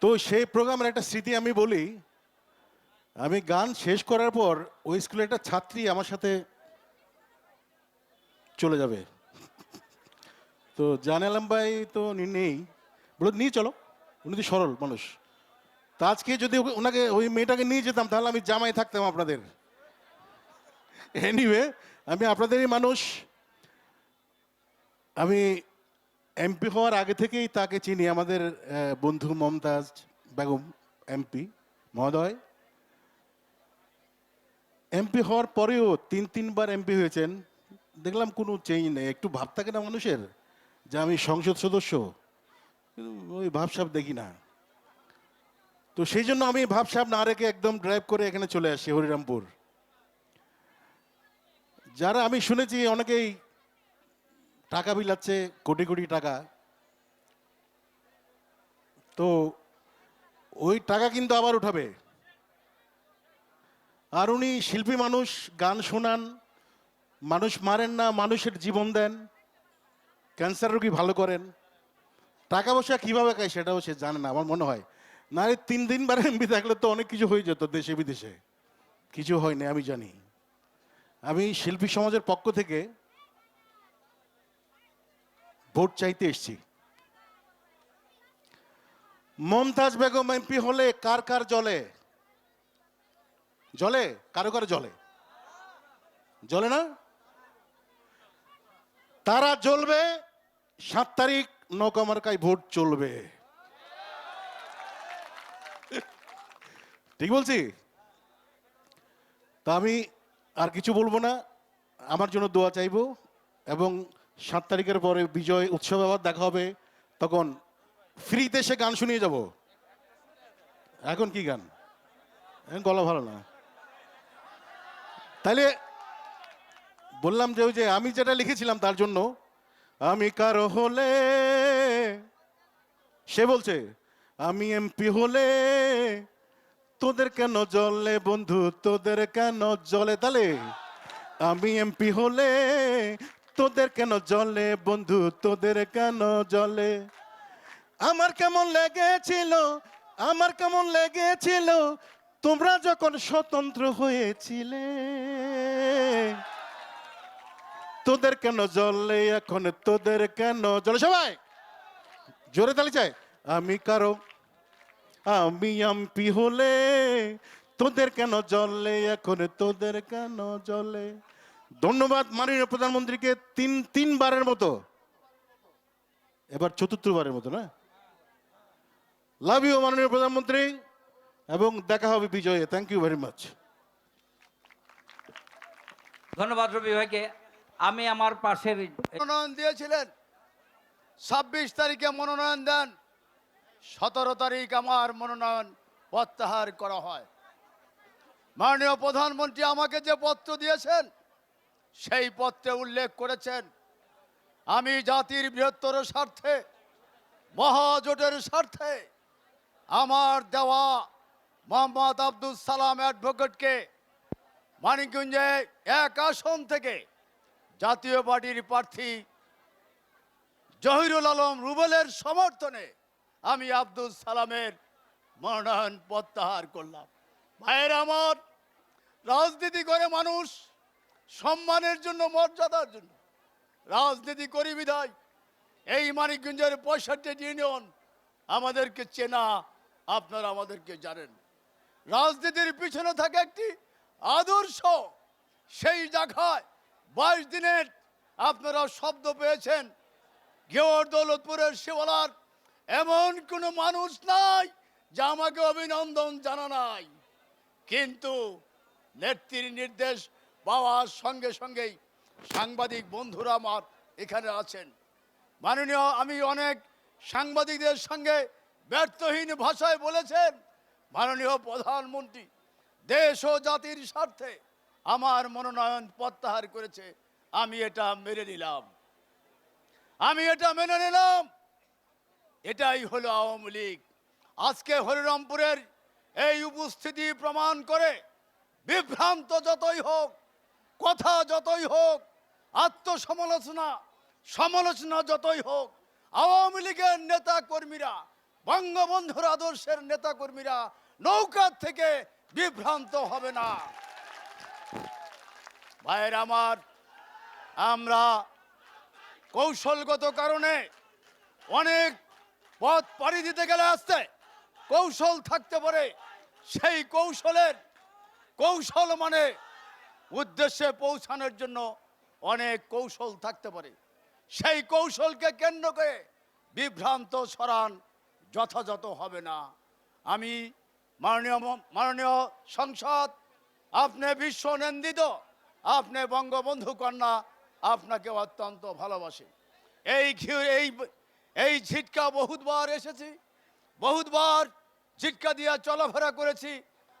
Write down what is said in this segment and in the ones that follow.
তো সেই প্রোগ্রামের একটা স্মৃতি আমি বলি। আমি গান শেষ করার পর ওই স্কুলের একটা ছাত্রী আমার সাথে চলে যাবে। তো জান আলম ভাই তো নেই। বলে নিয়ে চলো। উনি তো সরল মানুষ। তা আজকে যদি ওনাকে, ওই মেয়েটাকে নিয়ে যেতাম, তাহলে আমি জামাই থাকতাম আপনাদের। এনিওয়ে আমি আপনাদেরই মানুষ। আমি এমপি হওয়ার আগে থেকেই তাকে চিনি আমাদের বন্ধু মমতাজ বেগম এমপি মহোদয়। এমপি হওয়ার পরেও তিন, তিনবার এমপি হয়েছেন। দেখলাম কোনো চেঞ্জ নেই, একটু ভাব থাকে না মানুষের যে আমি সংসদ সদস্য ওই ভাবসাব দেখি না। তো সেই জন্য আমি ভাবসাব না রেখে একদম ড্রাইভ করে এখানে চলে আসি হরিরামপুর। যারা আমি শুনেছি, অনেকেই টাকা বিলাচ্ছে কোটি কোটি টাকা। তো ওই টাকা কিন্তু আবার উঠাবে। আর উনি শিল্পী মানুষ, গান শোনান, মানুষ মারেন না, মানুষের জীবন দেন, ক্যান্সার রোগী ভালো করেন। টাকা পয়সা কীভাবে খায় সেটাও সে জানে না, আমার মনে হয়। না রে তিন দিনবার এমপি থাকলে তো অনেক কিছু হয়ে যেত দেশে বিদেশে। কিছু হয়নি, আমি জানি। আমি শিল্পী সমাজের পক্ষ থেকে ভোট চাইতে এসছি। মমতাজ বেগম এমপি হলে কার কার জলে? জলে? কারও কারও জলে? জলে না? তারা জ্বলবে, সাত তারিখ নৌকামার্কায় ভোট চলবে। ঠিক বলছি? তা আমি আর কিছু বলব না। আমার জন্য দোয়া চাইব এবং সাত তারিখের পরে বিজয় উৎসব আবার দেখা হবে, তখন ফ্রিতে সে গান শুনিয়ে যাব। এখন কি গান? এখন গলা ভালো না। তাহলে বললাম যে ওই যে আমি যেটা লিখেছিলাম তার জন্য, আমি কারও হলে, সে বলছে, আমি এমপি হলে তোদের কেন জলে বন্ধু, তোদের কেন জলে? তালে আমি এমপি হলে তোদের কেন জলে বন্ধু? তোদের কেন জলে? আমার কেমন লেগেছিল, আমার কেমন লেগেছিল? তোমরা যখন স্বতন্ত্র হয়েছিলে, তোদের কেন জলে? এখন তোদের কেন জলে? সবাই, জোরে তালি চাই। আমি কারও, আমি এমপি হলে তোদের কেন জলে? এখন তোদের কেন জলে? ধন্যবাদ মাননীয় প্রধানমন্ত্রীকে তিন তিনবারের মতো। এবার চতুর্থবারের মতো না? লাভ ইউ মাননীয় প্রধানমন্ত্রী এবং দেখা হবে বিজয়ে। থ্যাংক ইউ ভেরি মাচ ধন্যবাদ রবি ভাইকে। আমি আমার পাশের মনোনয়ন দিয়েছিলেন। ছাব্বিশ তারিখে মনোনয়ন দেন। সতেরো তারিখ আমার মনোনয়ন প্রত্যাহার করা হয়। মাননীয় প্রধানমন্ত্রী আমাকে যে পত্র দিয়েছেন সেই পত্রে উল্লেখ করেছেন, আমি জাতির বৃহত্তর স্বার্থে, মহাজোটের স্বার্থে আমার দেওয়া মোহাম্মদ আব্দুল সালাম অ্যাডভোকেটকে মানিকগঞ্জে এক আসন থেকে জাতীয় পার্টির প্রার্থী জহিরুল আলম রুবেলের সমর্থনে আমি আব্দুল সালামের মনোনয়ন প্রত্যাহার করলাম। ভাইয়ের আমার, রাজনীতি করে মানুষ সম্মানের জন্য, মর্যাদার জন্য। রাজনীতি করি বিধায়, এই মানিকগঞ্জের পঁয়ষট্টি ইউনিয়ন আমাদেরকে চেনা, আপনারা আমাদেরকে জানেন। রাজনীতির পিছনে থাকে একটি আদর্শ, সেই জায়গায় বাইশ দিনের আপনারা শব্দ পেয়েছেন গেওয়ার দৌলতপুরের শিবলার, এমন কোনো মানুষ নাই যা আমাকে অভিনন্দন জানা নাই। কিন্তু নেত্রীর নির্দেশ পাওয়ার সঙ্গে সঙ্গেই সাংবাদিক বন্ধুরা আমার এখানে আছেন। মাননীয়, আমি অনেক সাংবাদিকদের সঙ্গে ব্যর্থহীন ভাষায় বলেছেন, মাননীয় প্রধানমন্ত্রী, দেশ ও জাতির স্বার্থে আমার মনোনয়ন প্রত্যাহার করেছে, আমি এটা মেনে নিলাম। আমি এটা মেনে নিলাম। এটাই হলো আওয়ামী লীগ। আজকে হরিরামপুরের এই উপস্থিতি প্রমাণ করে বিভ্রান্ত যতই হোক কথা যতই হোক, আত্মসমালোচনা, সমালোচনা যতই হোক, আওয়ামী লীগের নেতা কর্মীরা বঙ্গবন্ধুর আদর্শের নেতাকর্মীরা নৌকার থেকে বিভ্রান্ত হবে না। ভাইয়ের আমার, আমরা কৌশলগত কারণে অনেক পথ পাড়ি দিতে গেলে আসতে কৌশল থাকতে পারে। সেই কৌশলের কৌশল মানে উদ্দেশ্যে পৌঁছানোর জন্য অনেক কৌশল থাকতে পারে। সেই কৌশলকে কেন্দ্র করে বিভ্রান্ত, সরান যথাযথ হবে না। আমি মাননীয় মাননীয় সংসদ, আপনি বিশ্ব নন্দিত, আপনি বঙ্গবন্ধু কন্যা আপনাকে অত্যন্ত ভালোবাসে। এই এই এই ঝিটকা বহুতবার এসেছি, বহুতবার ঝিটকা দিয়া চলাফেরা করেছি।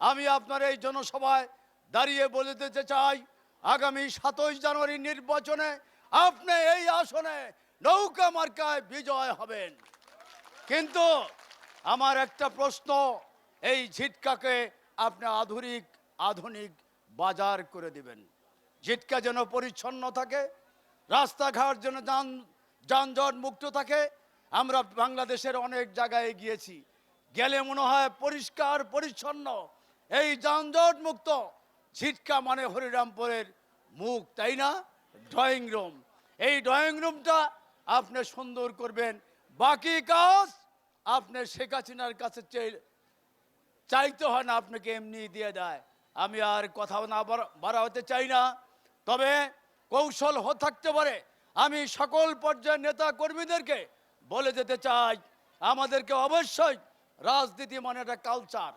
আমি আপনার এই জনসভায় দাঁড়িয়ে বলে দিতে চাই, আগামী সাতই জানুয়ারি নির্বাচনে আপনি এই আসনে নৌকা মার্কায় বিজয় হবেন। কিন্তু আমার একটা প্রশ্ন, এই ঝিটকাকে আপনি আধুনিক আধুনিক বাজার করে দিবেন। ঝিটকা যেন পরিচ্ছন্ন থাকে, রাস্তাঘাট যেন যান, যানজট মুক্ত থাকে। আমরা বাংলাদেশের অনেক জায়গায় গিয়েছি, গেলে মনে হয় পরিষ্কার, পরিচ্ছন্ন, এই যানজট মুক্ত ঝিটকা মানে হরিরামপুরের মুখ, তাই না? ড্রয়িং রুম এই ড্রয়িং রুমটা আপনি সুন্দর করবেন। বাকি কাজ আপনি শেখ হাসিনার কাছে চাইতে হয় না, আপনাকে এমনি দিয়ে দেয়। আমি আর কথা না বাড়া- বাড়াতে চাই না। তবে কৌশল থাকতে পারে। আমি সকল পর্যায়ের নেতা কর্মীদেরকে বলে যেতে চাই, আমাদেরকে অবশ্যই রাজনীতি মানে একটা কালচার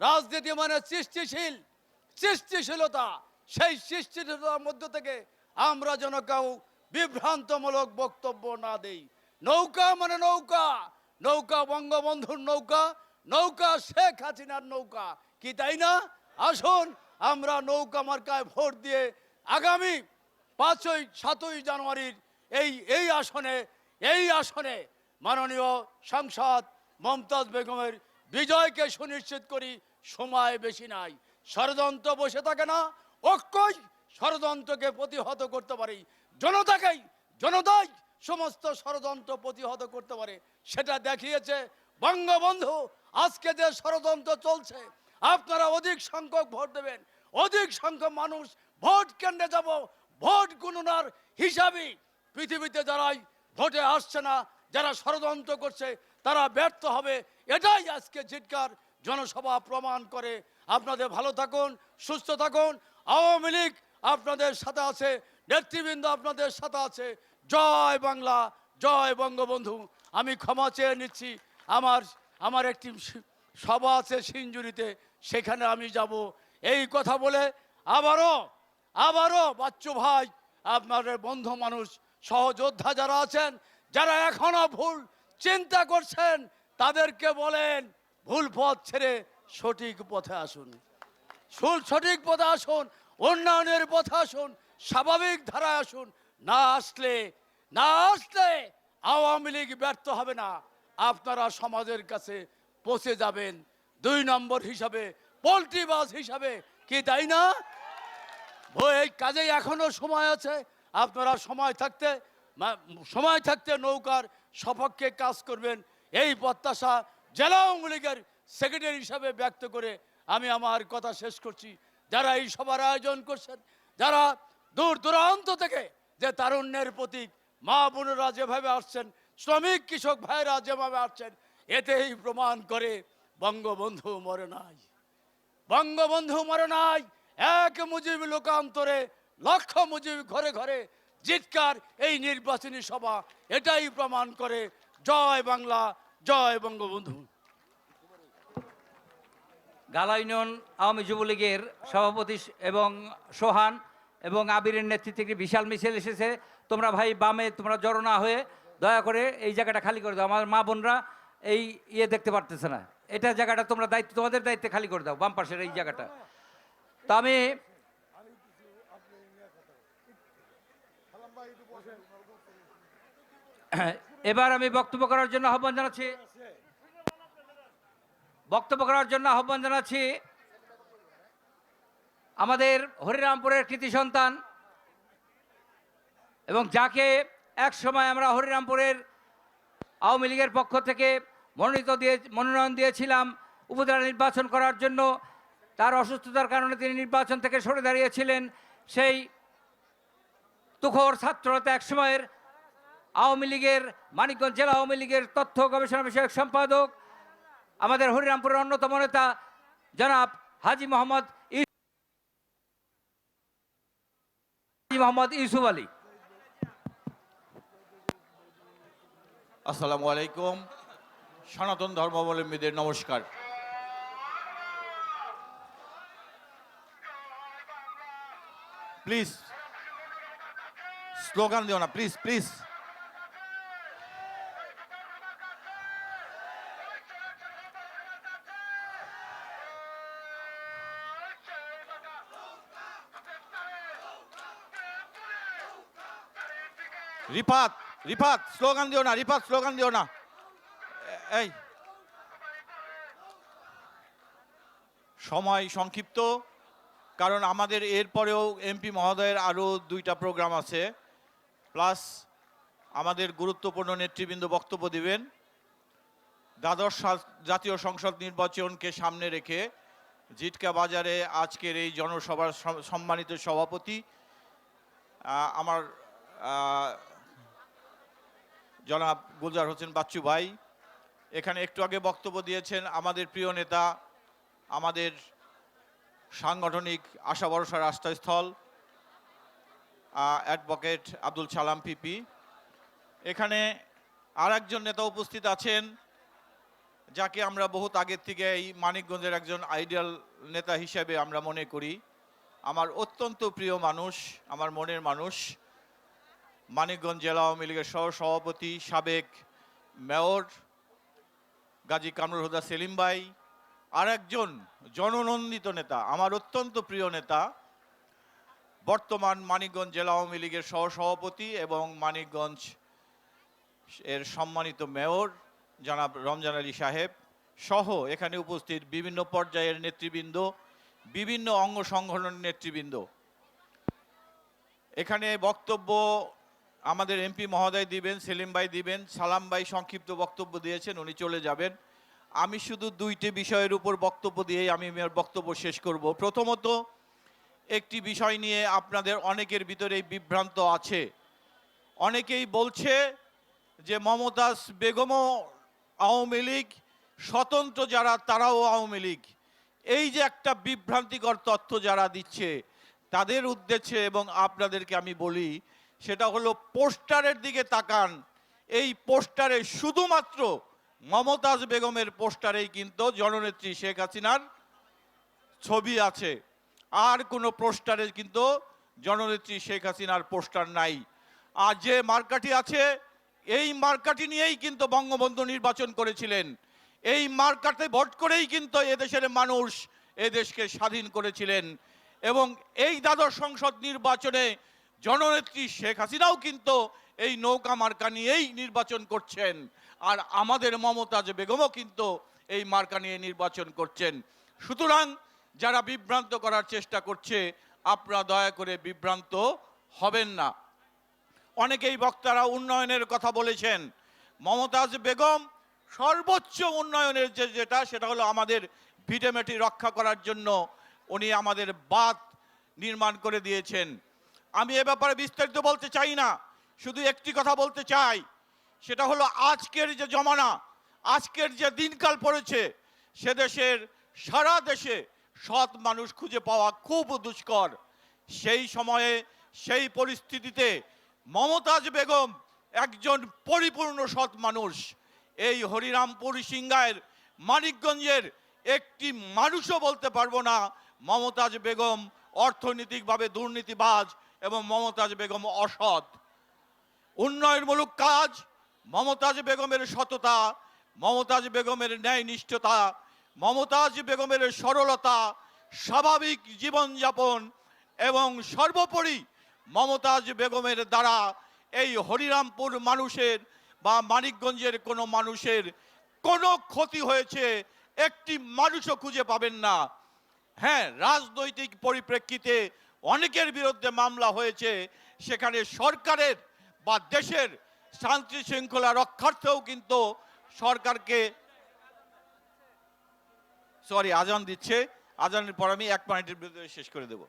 রাজনীতি মানে সৃষ্টিশীল। সৃষ্টিশীলতা, সেই সৃষ্টিশীলতার মধ্য থেকে আমরা যেন কেউ বিভ্রান্তমূলক বক্তব্য না দেই। নৌকা মানে নৌকা নৌকা বঙ্গবন্ধুর নৌকা নৌকা শেখ হাসিনার নৌকা, কি তাই না? আসুন, আমরা নৌকা মার্কায় ভোট দিয়ে আগামী পাঁচই, সাতই জানুয়ারির এই এই আসনে এই আসনে মাননীয় সাংসদ মমতাজ বেগমের বিজয়কে সুনিশ্চিত করি, সময় বেশি নাই। ষড়যন্ত্র বসে থাকে না ঐক্যই ষড়যন্ত্রকে প্রতিহত করতে পারি। জনতাকেই, জনতাই সমস্ত ষড়যন্ত্র প্রতিহত করতে পারে। সেটা দেখিয়েছে বঙ্গবন্ধু। আজকে যে ষড়যন্ত্র চলছে, আপনারা অধিক সংখ্যক ভোট দেবেন, অধিক সংখ্যক মানুষ ভোট কেন্দ্রে যাব, ভোট গণনার হিসাবে পৃথিবীতে যারাই ভোটে আসছে না, যারা ষড়যন্ত্র করছে, তারা ব্যর্থ হবে। এটাই আজকে জিটকার জনসভা প্রমাণ করে। আপনাদের ভালো থাকুন, সুস্থ থাকুন। আওয়ামী লীগ আপনাদের সাথে আছে, নেতৃবৃন্দ আপনাদের সাথে আছে। জয় বাংলা, জয় বঙ্গবন্ধু। আমি ক্ষমা চেয়ে নিচ্ছি। আমার আমার একটি সভা আছে সিঞ্জুরিতে, সেখানে আমি যাব। এই কথা বলে আবারও আবারও বাচ্চু ভাই, আপনাদের বন্ধু মানুষ, সহযোদ্ধা যারা আছেন, যারা এখনও ভুল চিন্তা করছেন, তাদেরকে বলেন, ভুল পথ ছেড়ে সঠিক পথে আসুন। সঠিক পথে আসুন, উন্নয়নের পথে আসুন, স্বাভাবিক ধারায় আসুন। না আসলে না আসলে আওয়ামী লীগ ব্যর্থ হবে না। আপনারা সমাজের কাছে পৌঁছে যাবেন। দুই নম্বর হিসাবে পোলট্রি বাস হিসাবে, কি তাই না? এই কাজে এখনও সময় আছে। আপনারা সময় থাকতে সময় থাকতে নৌকার সপক্ষে কাজ করবেন। এই প্রত্যাশা জেলা আওয়ামী লীগের সেক্রেটারি হিসাবে ব্যক্ত করে আমি আমার কথা শেষ করছি। যারা এই সভার আয়োজন করছেন, যারা দূর দূরান্ত থেকে যে তারুণ্যের প্রতীক মা বোনেরা যেভাবে আসছেন, শ্রমিক কৃষক ভাইরা যেভাবে আসছেন, এতেই প্রমাণ করে বঙ্গবন্ধু মরে নাই। বঙ্গবন্ধু মরে নাই, এক মুজিব লোকান্তরে, লক্ষ মুজিব ঘরে ঘরে জিৎকার এই নির্বাচনী সভা, এটাই প্রমাণ করে জয় বাংলা, জয় বঙ্গবন্ধু। গালা ইউনিয়ন আওয়ামী যুবলীগের সভাপতি এবং সোহান এবং আবিরের নেতৃত্বে একটি বিশাল মিছিল এসেছে। তোমরা ভাই বামে তোমরা জড়ো না হয়ে দয়া করে এই জায়গাটা খালি করে দাও। আমার মা বোনরা এই ইয়ে দেখতে পারতেছে না। এটা জায়গাটা তোমরা দায়িত্ব, তোমাদের দায়িত্বে খালি করে দাও, বাম পাশের এই জায়গাটা। তা আমি এবার আমি বক্তব্য করার জন্য আহ্বান জানাচ্ছি। বক্তব্য করার জন্য আহ্বান জানাচ্ছি আমাদের হরিরামপুরের কৃতি সন্তান এবং যাকে এক সময় আমরা হরিরামপুরের আওয়ামী লীগের পক্ষ থেকে মনোনীত দিয়ে, মনোনয়ন দিয়েছিলাম উপজেলা নির্বাচন করার জন্য। তার অসুস্থতার কারণে তিনি নির্বাচন থেকে সরে দাঁড়িয়েছিলেন। সেই তুখোর ছাত্রতা এক সময়ের আওয়ামী লীগের মানিকগঞ্জ জেলা আওয়ামী লীগের তথ্য গবেষণা বিষয়ক সম্পাদক। আমাদের হরিরামপুরের অন্যতম নেতা, জনাব হাজি মোহাম্মদ মোহাম্মদ ইউসুফ আলী। আসসালামু আলাইকুম। সনাতন ধর্মাবলম্বীদের নমস্কার। প্লিজ স্লোগান দিও না please please Rifat Rifat, slogan দিও না, রিফাত, স্লোগান দিও না। এই। সময় সংক্ষিপ্ত, কারণ আমাদের এরপরেও এমপি মহোদয়ের আরও দুইটা প্রোগ্রাম আছে। প্লাস আমাদের গুরুত্বপূর্ণ নেতৃবৃন্দ বক্তব্য দিবেন। দ্বাদশ জাতীয় সংসদ নির্বাচনকে সামনে রেখে জিটকা বাজারে আজকের এই জনসভার সম্মানিত সভাপতি আমার জনাব গুলজার হোসেন বাচ্চু ভাই, এখানে একটু আগে বক্তব্য দিয়েছেন আমাদের প্রিয় নেতা, আমাদের সাংগঠনিক আশা ভরসার আস্থাস্থল অ্যাডভোকেট আব্দুল সালাম পিপি। এখানে আর একজন নেতা উপস্থিত আছেন, যাকে আমরা বহুত আগের থেকে এই মানিকগঞ্জের একজন আইডিয়াল নেতা হিসেবে আমরা মনে করি। আমার অত্যন্ত প্রিয় মানুষ, আমার মনের মানুষ। মানিকগঞ্জ জেলা আওয়ামী লীগের সহ সভাপতি সাবেক মেয়র গাজী কামরুল হুদা সেলিম ভাই, আর একজন জননন্দিত নেতা, আমার অত্যন্ত প্রিয় নেতা, বর্তমান মানিকগঞ্জ জেলা আওয়ামী লীগের সহ সভাপতি এবং মানিকগঞ্জ এর সম্মানিত মেয়র জনাব রমজান আলী সাহেব সহ এখানে উপস্থিত বিভিন্ন পর্যায়ের নেতৃবৃন্দ, বিভিন্ন অঙ্গ সংগঠনের নেতৃবৃন্দ। এখানে বক্তব্য আমাদের এমপি মহোদয় দিবেন, সেলিম ভাই দিবেন, সালাম ভাই সংক্ষিপ্ত বক্তব্য দিয়েছেন, উনি চলে যাবেন। আমি শুধু দুইটি বিষয়ের উপর বক্তব্য দিয়েই আমি বক্তব্য শেষ করব। প্রথমত, একটি বিষয় নিয়ে আপনাদের অনেকের ভিতরেই বিভ্রান্ত আছে। অনেকেই বলছে যে মমতাজ বেগমও আওয়ামী লীগ, স্বতন্ত্র যারা তারাও আওয়ামী লীগ। এই যে একটা বিভ্রান্তিকর তথ্য যারা দিচ্ছে, তাদের উদ্দেশ্যে এবং আপনাদেরকে আমি বলি সেটা হলো পোস্টারের দিকে তাকান। এই পোস্টারে শুধুমাত্র মমতাজ বেগমের পোস্টারেই কিন্তু জননেত্রী শেখ হাসিনার ছবি আছে। আর কোনো পোস্টারে কিন্তু জননেত্রী শেখ হাসিনার পোস্টার নাই। আর যে মার্কাটি আছে, এই মার্কাটি নিয়েই কিন্তু বঙ্গবন্ধু নির্বাচন করেছিলেন। এই মার্কাতে ভোট করেই কিন্তু এদেশের মানুষ এদেশকে স্বাধীন করেছিলেন। এবং এই দ্বাদশ সংসদ নির্বাচনে জননেত্রী শেখ হাসিনাও কিন্তু এই নৌকা মার্কা নিয়েই নির্বাচন করছেন। আর আমাদের মমতাজ বেগমও কিন্তু এই মার্কা নিয়ে নির্বাচন করছেন। সুতরাং যারা বিভ্রান্ত করার চেষ্টা করছে, আপনারা দয়া করে বিভ্রান্ত হবেন না। অনেকেই বক্তারা উন্নয়নের কথা বলেছেন। মমতাজ বেগম সর্বোচ্চ উন্নয়নের যে যেটা, সেটা হলো আমাদের ভিটেমেটি রক্ষা করার জন্য উনি আমাদের বাঁধ নির্মাণ করে দিয়েছেন। আমি এ ব্যাপারে বিস্তারিত বলতে চাই না, শুধু একটি কথা বলতে চাই, সেটা হলো আজকের যে জমানা, আজকের যে দিনকাল পড়েছে, সে দেশের সারা দেশে সৎ মানুষ খুঁজে পাওয়া খুব দুষ্কর। সেই সময়ে, সেই পরিস্থিতিতে মমতাজ বেগম একজন পরিপূর্ণ সৎ মানুষ। এই হরিরামপুর সিংহায়ের মানিকগঞ্জের একটি মানুষও বলতে পারব না, মমতাজ বেগম অর্থনৈতিকভাবে দুর্নীতিবাজ এবং মমতাজ বেগম অসৎ। উন্নয়নমূলক কাজ, মমতাজ বেগমের সততা, মমতাজ বেগমের ন্যায়নিষ্ঠতা মমতাজ বেগমের সরলতা, স্বাভাবিক জীবনযাপন এবং সর্বোপরি মমতাজ বেগমের দ্বারা এই হরিরামপুর মানুষের বা মানিকগঞ্জের কোনো মানুষের কোনো ক্ষতি হয়েছে, একটি মানুষও খুঁজে পাবেন না। হ্যাঁ রাজনৈতিক পরিপ্রেক্ষিতে অনেকের বিরুদ্ধে মামলা হয়েছে, সেখানে সরকারের বা দেশের শান্তি শৃঙ্খলা রক্ষার্থেও কিন্তু সরকারকে সরি আজান দিচ্ছে। আজানের পর আমি এক মিনিটের বিরুদ্ধে শেষ করে দেবো।